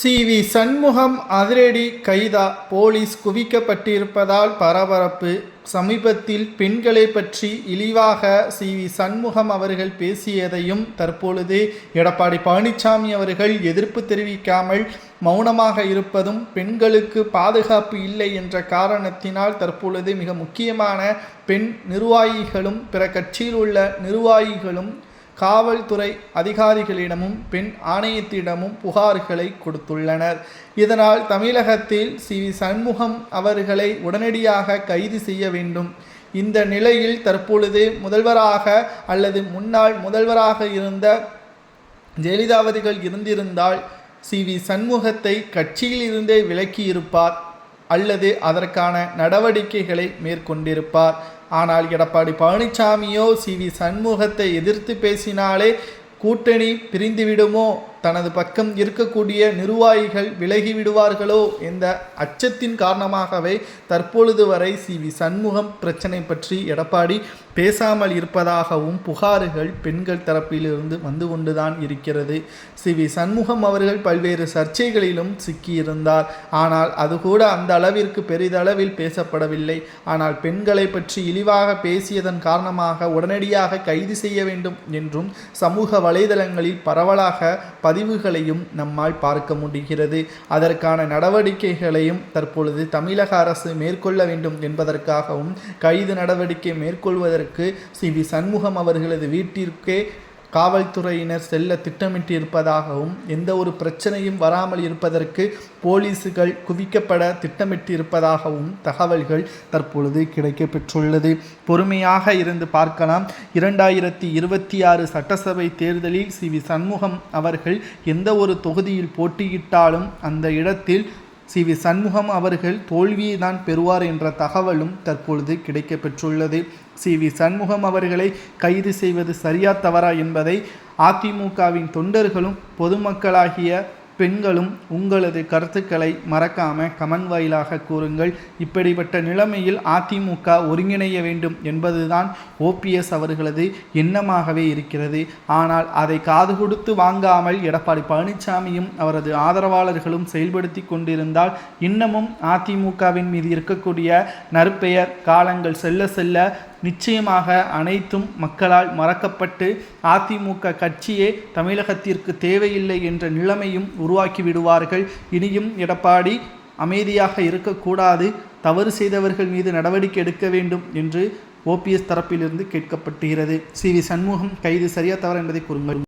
C V Shanmugam அதிரடி கைதா police குவிக்கப்பட்டிருப்பதால் பரபரப்பு. சமீபத்தில் பெண்களை பற்றி இழிவாக சி வி சண்முகம் அவர்கள் பேசியதையும் தற்பொழுது எடப்பாடி பழனிசாமி அவர்கள் எதிர்ப்பு தெரிவிக்காமல் மௌனமாக இருப்பதும் பெண்களுக்கு பாதுகாப்பு இல்லை என்ற காரணத்தினால் தற்பொழுது மிக முக்கியமான பெண் நிர்வாகிகளும் பிற கட்சியில் உள்ள நிர்வாகிகளும் காவல்துறை அதிகாரிகளிடமும் பெண் ஆணையத்திடமும் புகார்களை கொடுத்துள்ளனர். இதனால் தமிழகத்தில் சி. வி. சண்முகம் அவர்களை உடனடியாக கைது செய்ய வேண்டும். இந்த நிலையில் தற்பொழுது முதல்வராக அல்லது முன்னாள் முதல்வராக இருந்த ஜெயலலிதாவதிகள் இருந்திருந்தால் சி. வி. சண்முகத்தை கட்சியில் இருந்தே விலக்கியிருப்பார். அல்லது அதற்கான நடவடிக்கைகளை மேற்கொண்டிருப்பார். ஆனால் எடப்பாடி பழனிசாமியோ சி வி சண்முகத்தை எதிர்த்து பேசினாலே கூட்டணி பிரிந்துவிடுமோ? தனது பக்கம் இருக்கக்கூடிய நிர்வாகிகள் விலகி விடுவார்களோ என்ற அச்சத்தின் காரணமாகவே தற்பொழுது வரை சி வி சண்முகம் பிரச்சனை பற்றி எடப்பாடி பேசாமல் இருப்பதாகவும் புகார்கள் பெண்கள் தரப்பிலிருந்து வந்து கொண்டுதான் இருக்கிறது. சி வி சண்முகம் அவர்கள் பல்வேறு சர்ச்சைகளிலும் சிக்கியிருந்தார். ஆனால் அது கூட அந்த அளவிற்கு பெரிதளவில் பேசப்படவில்லை. ஆனால் பெண்களை பற்றி இழிவாக பேசியதன் காரணமாக உடனடியாக கைது செய்ய வேண்டும் என்றும் சமூக வலைதளங்களில் பரவலாக பதிவுகளையும் நம்மால் பார்க்க முடிகிறது. அதற்கான நடவடிக்கைகளையும் தற்பொழுது தமிழக அரசு மேற்கொள்ள வேண்டும் என்பதற்காகவும் கைது நடவடிக்கை மேற்கொள்வதற்கு சி. வி. சண்முகம் அவர்களது வீட்டிற்கே காவல்துறையினர் செல்ல திட்டமிட்டிருப்பதாகவும் எந்த ஒரு பிரச்சனையும் வராமல் இருப்பதற்கு போலீசுகள் குவிக்கப்பட திட்டமிட்டிருப்பதாகவும் தகவல்கள் தற்பொழுது கிடைக்கப்பெற்றுள்ளது. பொறுமையாக இருந்து பார்க்கலாம். இரண்டாயிரத்தி இருபத்தி ஆறு சட்டசபை தேர்தலில் சி வி சண்முகம் அவர்கள் எந்த ஒரு தொகுதியில் போட்டியிட்டாலும் அந்த இடத்தில் சி வி சண்முகம் அவர்கள் தோல்வியை தான் பெறுவார் என்ற தகவலும் தற்பொழுது கிடைக்கப்பெற்றுள்ளது. சி வி சண்முகம் அவர்களை கைது செய்வது சரியா தவறா என்பதை அதிமுகவின் தொண்டர்களும் பொதுமக்களாகிய பெண்களும் உங்களது கருத்துக்களை மறக்காம கமன் வாயிலாக கூறுங்கள். இப்படிப்பட்ட நிலைமையில் அதிமுக ஒருங்கிணைய வேண்டும் என்பதுதான் ஓபிஎஸ் அவர்களது எண்ணமாகவே இருக்கிறது. ஆனால் அதை காது கொடுத்து வாங்காமல் எடப்பாடி பழனிசாமியும் அவரது ஆதரவாளர்களும் செயல்படுத்தி கொண்டிருந்தால் இன்னமும் அதிமுகவின் மீது இருக்கக்கூடிய நற்பெயர் காலங்கள் செல்ல செல்ல நிச்சயமாக அனைத்தும் மக்களால் மறக்கப்பட்டு அதிமுக கட்சியே தமிழகத்திற்கு தேவையில்லை என்ற நிலைமையும் உருவாக்கி விடுவார்கள். இனியும் எடப்பாடி அமைதியாக இருக்கக்கூடாது. தவறு செய்தவர்கள் மீது நடவடிக்கை எடுக்க வேண்டும் என்று ஓபிஎஸ் தரப்பிலிருந்து கேட்கப்பட்டுகிறது. சி வி சண்முகம் கைது சரியா தவறு என்பதை கூறுங்கள்.